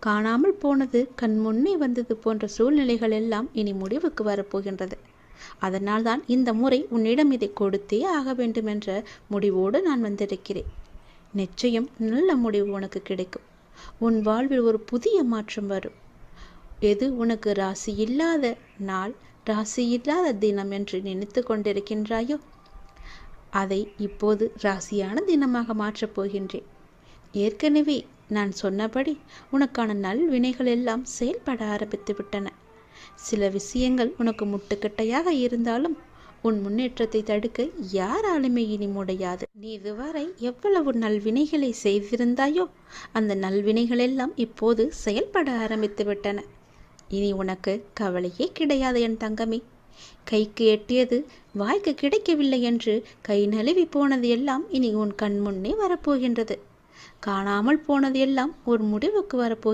காணாமல் போனது கண் முன்னே வந்தது போன்ற சூழ்நிலைகள் எல்லாம் இனி முடிவுக்கு வரப்போகின்றது. அதனால்தான் இந்த முறை உன்னிடம் இதை கொடுத்தே ஆக வேண்டும் என்ற முடிவோடு நான் வந்திருக்கிறேன். நிச்சயம் நல்ல முடிவு உனக்கு கிடைக்கும். உன் வாழ்வில் ஒரு புதிய மாற்றம் வரும். எது உனக்கு ராசி இல்லாத நாள் ராசி இல்லாத தினம் என்று நினைத்து கொண்டிருக்கின்றாயோ? அதை இப்போது ராசியான தினமாக மாற்றப் போகின்றேன். ஏற்கனவே நான் சொன்னபடி உனக்கான நல்வினைகள் எல்லாம் செயல்பட ஆரம்பித்து விட்டன. சில விஷயங்கள் உனக்கு முட்டுக்கட்டையாக இருந்தாலும் உன் முன்னேற்றத்தை தடுக்க யாராலுமே இனி முடியாது. நீ இதுவரை எவ்வளவு நல்வினைகளை செய்திருந்தாயோ அந்த நல்வினைகள் எல்லாம் இப்போது செயல்பட ஆரம்பித்து விட்டன. இனி உனக்கு கவலையே கிடையாது என் தங்கமே. கைக்கு எட்டியது வாய்க்கு கிடைக்கவில்லை என்று கை நழுவி போனது எல்லாம் இனி உன் கண் முன்னே வரப்போகின்றது. காணாமல் போனது எல்லாம் ஒரு முடிவுக்கு வரப்போகிறது.